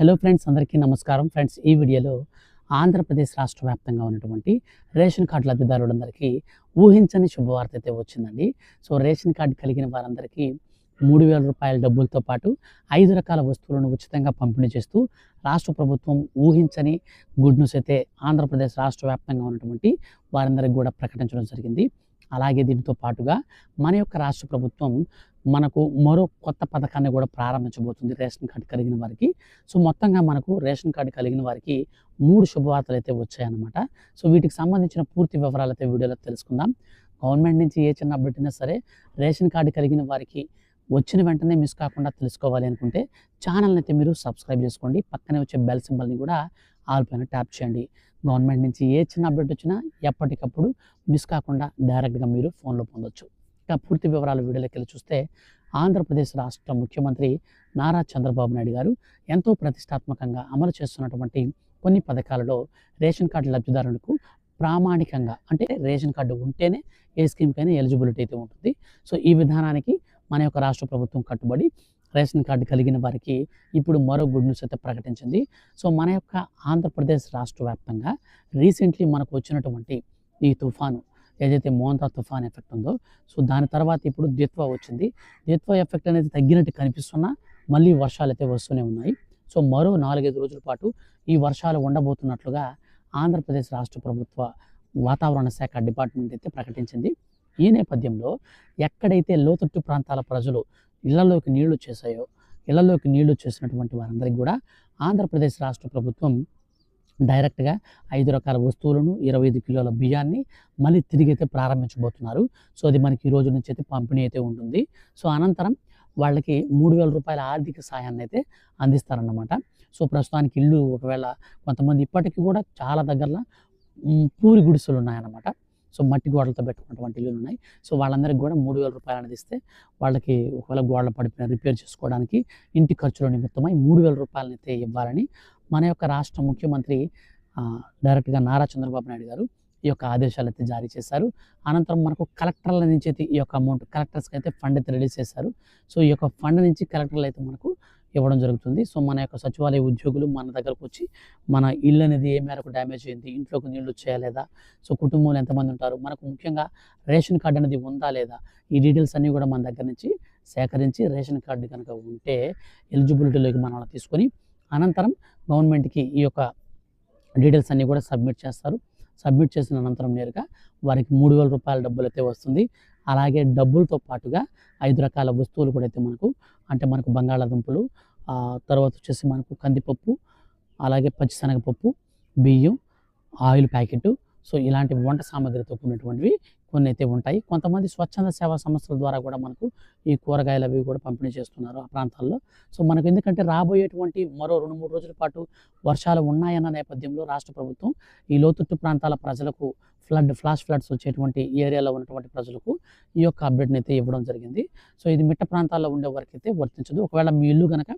Hello friends అందరికీ నమస్కారం. Friends ఈ వీడియోలో ఆంధ్రప్రదేశ్ రాష్ట్ర వ్యాప్తంగా ఉన్నటువంటి రేషన్ కార్డు లబ్ధిదారులందరికీ ఊహించని శుభవార్త అయితే వచ్చిందండి. సో రేషన్ కార్డు కలిగిన వారందరికీ మూడు వేల రూపాయల డబ్బులతో పాటు ఐదు రకాల వస్తువులను ఉచితంగా పంపిణీ చేస్తూ రాష్ట్ర ప్రభుత్వం ఊహించని గుడ్ న్యూస్ అయితే ఆంధ్రప్రదేశ్ రాష్ట్ర వ్యాప్తంగా ఉన్నటువంటి వారందరికీ కూడా ప్రకటించడం జరిగింది. అలాగే దీనితో పాటుగా మన యొక్క రాష్ట్ర ప్రభుత్వం మనకు మరో కొత్త పథకాన్ని కూడా ప్రారంభించబోతుంది రేషన్ కార్డు కలిగిన వారికి. సో మొత్తంగా మనకు రేషన్ కార్డు కలిగిన వారికి మూడు శుభవార్తలు అయితే వచ్చాయన్నమాట. సో వీటికి సంబంధించిన పూర్తి వివరాలు అయితే వీడియోలో తెలుసుకుందాం. గవర్నమెంట్ నుంచి ఏ చిన్న అప్డేట్ అయినా సరే రేషన్ కార్డు కలిగిన వారికి వచ్చిన వెంటనే మిస్ కాకుండా తెలుసుకోవాలి అనుకుంటే ఛానల్ని అయితే మీరు సబ్స్క్రైబ్ చేసుకోండి. పక్కనే వచ్చే బెల్ సింబల్ని కూడా ఆల్ పైన ట్యాప్ చేయండి. గవర్నమెంట్ నుంచి ఏ చిన్న అప్డేట్ వచ్చినా ఎప్పటికప్పుడు మిస్ కాకుండా డైరెక్ట్గా మీరు ఫోన్లో పొందొచ్చు. ఇక పూర్తి వివరాలు వీడియోలోకి వెళ్ళి చూస్తే ఆంధ్రప్రదేశ్ రాష్ట్ర ముఖ్యమంత్రి నారా చంద్రబాబు నాయుడు గారు ఎంతో ప్రతిష్టాత్మకంగా అమలు చేస్తున్నటువంటి కొన్ని పథకాలలో రేషన్ కార్డు లబ్ధిదారులకు ప్రామాణికంగా అంటే రేషన్ కార్డు ఉంటేనే ఏ స్కీమ్కైనా ఎలిజిబిలిటీ అయితే ఉంటుంది. సో ఈ విధానానికి మన యొక్క రాష్ట్ర ప్రభుత్వం కట్టుబడి రేషన్ కార్డు కలిగిన వారికి ఇప్పుడు మరో గుడ్ న్యూస్ అయితే ప్రకటించింది. సో మన యొక్క ఆంధ్రప్రదేశ్ రాష్ట్ర వ్యాప్తంగా రీసెంట్లీ మనకు వచ్చినటువంటి ఈ తుఫాను ఏదైతే మోంతా తుఫాన్ ఎఫెక్ట్ ఉందో సో దాని తర్వాత ఇప్పుడు ద్విత్వ వచ్చింది. ద్విత్వ ఎఫెక్ట్ అనేది తగ్గినట్టు కనిపిస్తున్నా మళ్ళీ వర్షాలు అయితే వస్తూనే ఉన్నాయి. సో మరో నాలుగైదు రోజుల పాటు ఈ వర్షాలు ఉండబోతున్నట్లుగా ఆంధ్రప్రదేశ్ రాష్ట్ర ప్రభుత్వ వాతావరణ శాఖ డిపార్ట్మెంట్ అయితే ప్రకటించింది. ఈ నేపథ్యంలో ఎక్కడైతే లోతట్టు ప్రాంతాల ప్రజలు ఇళ్ళలోకి నీళ్ళు చేశాయో ఇళ్ళలోకి నీళ్ళు చేసినటువంటి వారందరికీ కూడా ఆంధ్రప్రదేశ్ రాష్ట్ర ప్రభుత్వం డైరెక్ట్గా ఐదు రకాల వస్తువులను ఇరవై ఐదు కిలోల బియ్యాన్ని మళ్ళీ తిరిగి అయితే ప్రారంభించబోతున్నారు. సో అది మనకి ఈ రోజు నుంచి అయితే పంపిణీ అయితే ఉంటుంది. సో అనంతరం వాళ్ళకి మూడు వేల రూపాయల ఆర్థిక సాయాన్ని అయితే అందిస్తారన్నమాట. సో ప్రస్తుతానికి ఇల్లు ఒకవేళ కొంతమంది ఇప్పటికీ కూడా చాలా దగ్గరలో పూరి గుడిసెలు ఉన్నాయన్నమాట. సో మట్టి గోడలతో పెట్టుకున్నటువంటి ఇల్లులు ఉన్నాయి. సో వాళ్ళందరికీ కూడా మూడు వేల రూపాయలు అనేది ఇస్తే వాళ్ళకి ఒకవేళ గోడలు పడిపోయిన రిపేర్ చేసుకోవడానికి ఇంటి ఖర్చుల నిమిత్తమై మూడు వేల రూపాయలనైతే ఇవ్వాలని మన యొక్క రాష్ట్ర ముఖ్యమంత్రి డైరెక్ట్గా నారా చంద్రబాబు నాయుడు గారు ఈ యొక్క ఆదేశాలు అయితే జారీ చేశారు. అనంతరం మనకు కలెక్టర్ల నుంచి అయితే ఈ యొక్క అమౌంట్ కలెక్టర్స్కి అయితే ఫండ్ అయితే రిలీజ్ చేశారు. సో ఈ యొక్క ఫండ్ నుంచి కలెక్టర్లు అయితే మనకు ఇవ్వడం జరుగుతుంది. సో మన యొక్క సచివాలయ ఉద్యోగులు మన దగ్గరకు వచ్చి మన ఇల్లు అనేది ఏ మేరకు డ్యామేజ్ అయింది ఇంట్లోకి నీళ్ళు చేయలేదా సో కుటుంబంలో ఎంతమంది ఉంటారు మనకు ముఖ్యంగా రేషన్ కార్డు అనేది ఉందా లేదా ఈ డీటెయిల్స్ అన్నీ కూడా మన దగ్గర నుంచి సేకరించి రేషన్ కార్డు కనుక ఉంటే ఎలిజిబిలిటీలోకి మనం తీసుకొని అనంతరం గవర్నమెంట్కి ఈ యొక్క డీటెయిల్స్ అన్నీ కూడా సబ్మిట్ చేస్తారు. సబ్మిట్ చేసిన అనంతరం నేరుగా వారికి మూడు వేల రూపాయల డబ్బులు అయితే వస్తుంది. అలాగే డబ్బులతో పాటుగా ఐదు రకాల వస్తువులు కూడా అయితే మనకు అంటే మనకు బంగాళాదుంపలు తర్వాత వచ్చేసి మనకు కందిపప్పు అలాగే పచ్చిశనగపప్పు బియ్యం ఆయిల్ ప్యాకెట్ సో ఇలాంటి వంట సామాగ్రితో కూడినటువంటివి కొన్ని అయితే ఉంటాయి. కొంతమంది స్వచ్ఛంద సేవా సంస్థల ద్వారా కూడా మనకు ఈ కూరగాయలు అవి కూడా పంపిణీ చేస్తున్నారు ఆ ప్రాంతాల్లో. సో మనకు ఎందుకంటే రాబోయేటువంటి మరో రెండు మూడు రోజుల పాటు వర్షాలు ఉన్నాయన్న నేపథ్యంలో రాష్ట్ర ప్రభుత్వం ఈ లోతుట్టు ప్రాంతాల ప్రజలకు ఫ్లడ్ ఫ్లాష్ ఫ్లడ్స్ వచ్చేటువంటి ఏరియాలో ఉన్నటువంటి ప్రజలకు ఈ యొక్క అప్డేట్ని అయితే ఇవ్వడం జరిగింది. సో ఇది మిట్ట ప్రాంతాల్లో ఉండే వరకు అయితే వర్తించదు. ఒకవేళ మీ ఇల్లు కనుక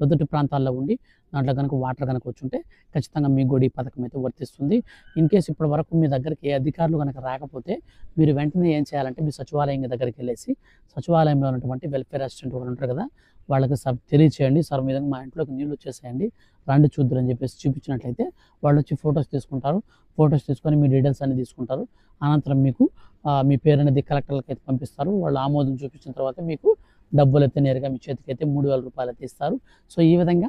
లోతట్టు ప్రాంతాల్లో ఉండి దాంట్లో కనుక వాటర్ కనుక వచ్చుంటే ఖచ్చితంగా మీకు కూడా ఈ పథకం అయితే వర్తిస్తుంది. ఇన్ కేసు ఇప్పటి వరకు మీ దగ్గరికి ఏ అధికారులు కనుక రాకపోతే మీరు వెంటనే ఏం చేయాలంటే మీ సచివాలయం దగ్గరికి వెళ్ళేసి సచివాలయంలో ఉన్నటువంటి వెల్ఫేర్ అసిస్టెంట్ వాళ్ళు ఉంటారు కదా వాళ్ళకి సబ్ తెలియచేయండి. సార్ మీ మా ఇంట్లోకి నీళ్ళు వచ్చేసేయండి రండి చూద్దరు అని చెప్పేసి చూపించినట్లయితే వాళ్ళు వచ్చి ఫొటోస్ తీసుకుంటారు. ఫొటోస్ తీసుకొని మీ డీటెయిల్స్ అన్ని తీసుకుంటారు. అనంతరం మీకు మీ పేరు అనేది కలెక్టర్లకి అయితే పంపిస్తారు. వాళ్ళు ఆమోదం చూపించిన తర్వాత మీకు డబ్బులు అయితే నేరుగా మీ చేతికి అయితే మూడు వేల రూపాయలు అయితే ఇస్తారు. సో ఈ విధంగా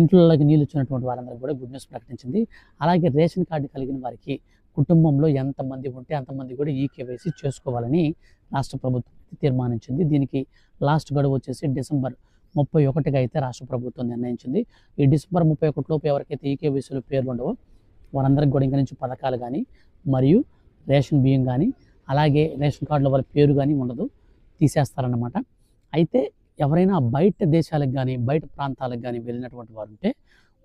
ఇంట్లోకి నీళ్ళు వచ్చినటువంటి వారందరికీ కూడా గుడ్ న్యూస్ ప్రకటించింది. అలాగే రేషన్ కార్డు కలిగిన వారికి కుటుంబంలో ఎంతమంది ఉంటే అంతమంది కూడా ఈ కేవైసీ చేసుకోవాలని రాష్ట్ర ప్రభుత్వం తీర్మానించింది. దీనికి లాస్ట్ గడువు వచ్చేసి డిసెంబర్ ముప్పై ఒకటిగా అయితే రాష్ట్ర ప్రభుత్వం నిర్ణయించింది. ఈ డిసెంబర్ ముప్పై ఒకటిలోపు ఎవరికైతే ఈ కేవైసీలో పేర్లు ఉండవో వారందరికీ కూడా ఇంకా నుంచి పథకాలు కానీ మరియు రేషన్ బియ్యం కానీ అలాగే రేషన్ కార్డులో వాళ్ళ పేరు కానీ ఉండదు. తీసేస్తారన్నమాట. అయితే ఎవరైనా బయట దేశాలకు కానీ బయట ప్రాంతాలకు కానీ వెళ్ళినటువంటి వారు ఉంటే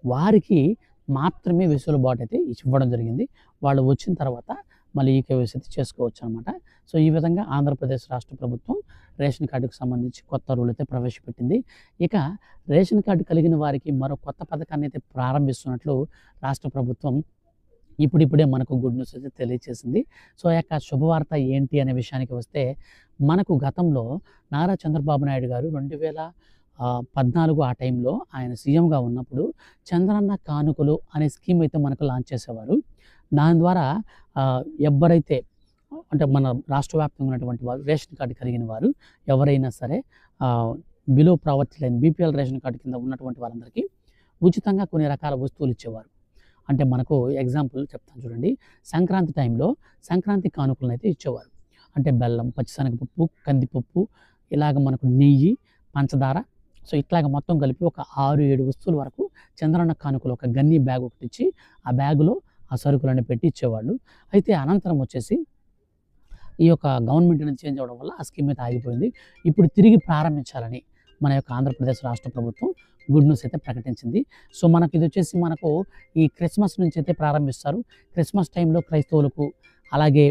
వారికి మాత్రమే వెసులుబాటు అయితే ఇవ్వడం జరిగింది. వాళ్ళు వచ్చిన తర్వాత మళ్ళీ ఈ కేవైసీ అయితే చేసుకోవచ్చు అనమాట సో ఈ విధంగా ఆంధ్రప్రదేశ్ రాష్ట్ర ప్రభుత్వం రేషన్ కార్డుకు సంబంధించి కొత్త రూల్ అయితే ప్రవేశపెట్టింది. ఇక రేషన్ కార్డు కలిగిన వారికి మరో కొత్త పథకాన్ని అయితే ప్రారంభిస్తున్నట్లు రాష్ట్ర ప్రభుత్వం ఇప్పుడిప్పుడే మనకు గుడ్ న్యూస్ అయితే తెలియజేసింది సో ఆ యొక్క శుభవార్త ఏంటి అనే విషయానికి వస్తే మనకు గతంలో నారా చంద్రబాబు నాయుడు గారు రెండు వేల పద్నాలుగు ఆ టైంలో ఆయన సీఎంగా ఉన్నప్పుడు చంద్రన్న కానుకలు అనే స్కీమ్ అయితే మనకు లాంచ్ చేసేవారు. దాని ద్వారా ఎవరైతే అంటే మన రాష్ట్ర వ్యాప్తంగా ఉన్నటువంటి వారు రేషన్ కార్డు కలిగిన వారు ఎవరైనా సరే below poverty line BPL ration card కింద ఉన్నటువంటి వారందరికీ ఉచితంగా కొన్ని రకాల వస్తువులు ఇచ్చేవారు. అంటే మనకు ఎగ్జాంపుల్ చెప్తాను చూడండి. సంక్రాంతి టైంలో సంక్రాంతి కానుకలను అయితే ఇచ్చేవారు. అంటే బెల్లం పచ్చిశనగపప్పు కందిపప్పు ఇలాగ మనకు నెయ్యి పంచదార. సో ఇట్లాగ మొత్తం కలిపి ఒక ఆరు ఏడు వస్తువుల వరకు చంద్రన్న కానుకలు ఒక గన్ని బ్యాగ్ ఒకటి ఇచ్చి ఆ బ్యాగులో ఆ సరుకులన్నీ పెట్టి ఇచ్చేవాళ్ళు. అయితే అనంతరం వచ్చేసి ఈ యొక్క గవర్నమెంట్ అనేది చేంజ్ అవ్వడం వల్ల ఆ స్కీమ్ అయితే ఆగిపోయింది. ఇప్పుడు తిరిగి ప్రారంభించాలని మన యొక్క ఆంధ్రప్రదేశ్ రాష్ట్ర ప్రభుత్వం గుడ్ న్యూస్ అయితే ప్రకటించింది. సో మనకి ఇది వచ్చేసి మనకు ఈ క్రిస్మస్ నుంచి అయితే ప్రారంభిస్తారు. క్రిస్మస్ టైంలో క్రైస్తవులకు అలాగే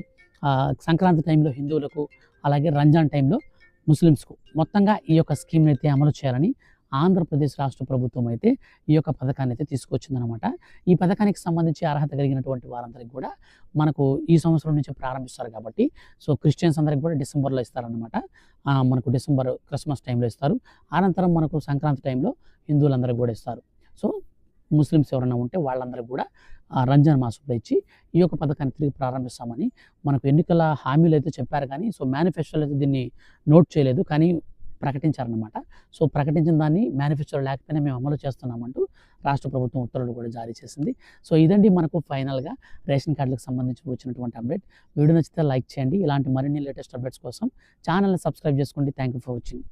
సంక్రాంతి టైంలో హిందువులకు అలాగే రంజాన్ టైంలో ముస్లిమ్స్కు మొత్తంగా ఈ యొక్క స్కీమ్ని అయితే అమలు చేయాలని ఆంధ్రప్రదేశ్ రాష్ట్ర ప్రభుత్వం అయితే ఈ యొక్క పథకాన్ని అయితే తీసుకొచ్చిందనమాట ఈ పథకానికి సంబంధించి అర్హత కలిగినటువంటి వారందరికీ కూడా మనకు ఈ సంవత్సరం నుంచి ప్రారంభిస్తారు కాబట్టి సో క్రిస్టియన్స్ అందరికి కూడా డిసెంబర్లో ఇస్తారనమాట మనకు డిసెంబర్ క్రిస్మస్ టైంలో ఇస్తారు. అనంతరం మనకు సంక్రాంతి టైంలో హిందువులందరికీ కూడా ఇస్తారు. సో ముస్లిమ్స్ ఎవరైనా ఉంటే వాళ్ళందరికీ కూడా రంజాన్ మాసంలో ఇచ్చి ఈ యొక్క పథకాన్ని తిరిగి ప్రారంభిస్తామని మనకు ఎన్నికల హామీలు అయితే చెప్పారు కానీ సో మేనిఫెస్టోలో అయితే దీన్ని నోట్ చేయలేదు. కానీ ప్రకటించారనమాట సో ప్రకటించిన దాన్ని మేనిఫెస్టో లేకపోయినా మేము అమలు చేస్తున్నామంటూ రాష్ట్ర ప్రభుత్వం ఉత్తర్వులు కూడా జారీ చేసింది. సో ఇదండి మనకు ఫైనల్గా రేషన్ కార్డులకు సంబంధించి వచ్చినటువంటి అప్డేట్ వీడియో నచ్చితే లైక్ చేయండి. ఇలాంటి మరిన్ని లేటెస్ట్ అప్డేట్స్ కోసం ఛానల్ని సబ్స్క్రైబ్ చేసుకోండి. Thank you for watching